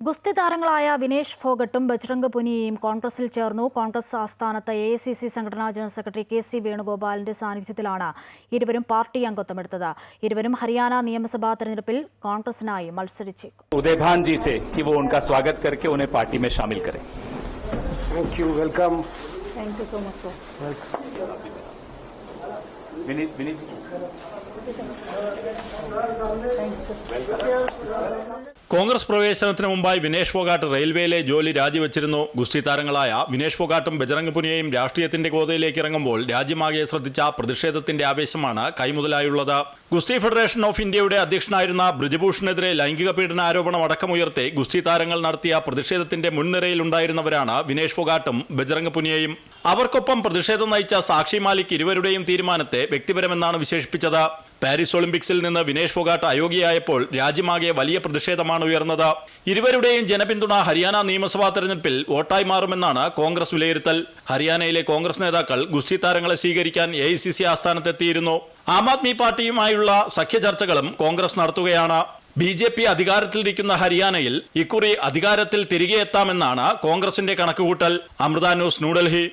ഗുസ്തി താരങ്ങളായ വിനേഷ് ഫോഗട്ടും ബജ്രംഗ് പുനിയയും കോൺഗ്രസിൽ ചേർന്നു കോൺഗ്രസ് ആസ്ഥാനത്ത് എ ഐ സി സി സംഘടനാ ജനറൽ സെക്രട്ടറി കെ സി വേണുഗോപാലിന്റെ സാന്നിധ്യത്തിലാണ് ഇരുവരും പാർട്ടി അംഗത്വമെടുത്തത് ഇരുവരും ഹരിയാന നിയമസഭാ തെരഞ്ഞെടുപ്പിൽ കോൺഗ്രസിനായി മത്സരിച്ചേക്കും उदयभान जी से कि वो उनका स्वागत करके उन्हें पार्टी में शामिल करें Thank you. Welcome. Thank you so much sir Vineet Vineet Congress പ്രവേശനത്തിന് മുമ്പായി വിനേഷ് ഫോഗാട്ട് റെയിൽവേയിലെ ജോലി രാജിവെച്ചിരുന്നു. ഗുസ്തി താരങ്ങളായ വിനേഷ് ഫോഗാട്ടും ബജറംഗ് പുനിയയും രാഷ്ട്രീയത്തിന്റെ ഗോതയിലേക്ക് ഇറങ്ങുമ്പോൾ രാജ്യമാകെ ശ്രദ്ധിച്ച പ്രതിഷേധത്തിന്റെ ആവേശമാണ് കൈമുതലായുള്ളത്. ഗുസ്തി ഫെഡറേഷൻ ഓഫ് ഇന്ത്യയുടെ അധ്യക്ഷനായിരുന്ന ബ്രിജഭൂഷണെതിരെ ലൈംഗിക പീഡന ആരോപണം അടക്കമുയർത്തി ഗുസ്തി താരങ്ങൾ നടത്തിയ പ്രതിഷേധത്തിന്റെ മുൻനിരയിലുണ്ടായിരുന്നവരാണ് വിനേഷ് ഫോഗാട്ടും ബജറംഗ് പുനിയയും അവർക്കൊപ്പം പ്രതിഷേധം നയിച്ച സാക്ഷി മാലിക് ഇരുവരുടെയും തീരുമാനത്തെ വ്യക്തിപരമെന്നാണ് വിശേഷിപ്പിച്ചത്. പാരീസ് ഒളിമ്പിക്സിൽ നിന്ന് വിനേഷ് ഫൊഗാട്ട് അയോഗ്യയായപ്പോൾ രാജ്യമാകെ വലിയ പ്രതിഷേധമാണ് ഉയർന്നത്. ഇരുവരുടെയും ജനപിന്തുണ ഹരിയാന നിയമസഭാ തെരഞ്ഞെടുപ്പിൽ വോട്ടായി മാറുമെന്നാണ് കോൺഗ്രസ് വിലയിരുത്തൽ. ഹരിയാനയിലെ കോൺഗ്രസ് നേതാക്കൾ ഗുസ്തി താരങ്ങളെ സ്വീകരിക്കാൻ എ ഐ സി സി ആസ്ഥാനത്തെത്തിയിരുന്നു. ആം ആദ്മി പാർട്ടിയുമായുള്ള സഖ്യ ചർച്ചകളും കോൺഗ്രസ് നടത്തുകയാണ്. ബി ജെ പി അധികാരത്തിലിരിക്കുന്ന ഹരിയാനയിൽ ഇക്കുറി അധികാരത്തിൽ തിരികെ എത്താമെന്നാണ് കോൺഗ്രസിന്റെ കണക്കുകൂട്ടൽ. അമൃത ന്യൂസ് ന്യൂഡൽഹി.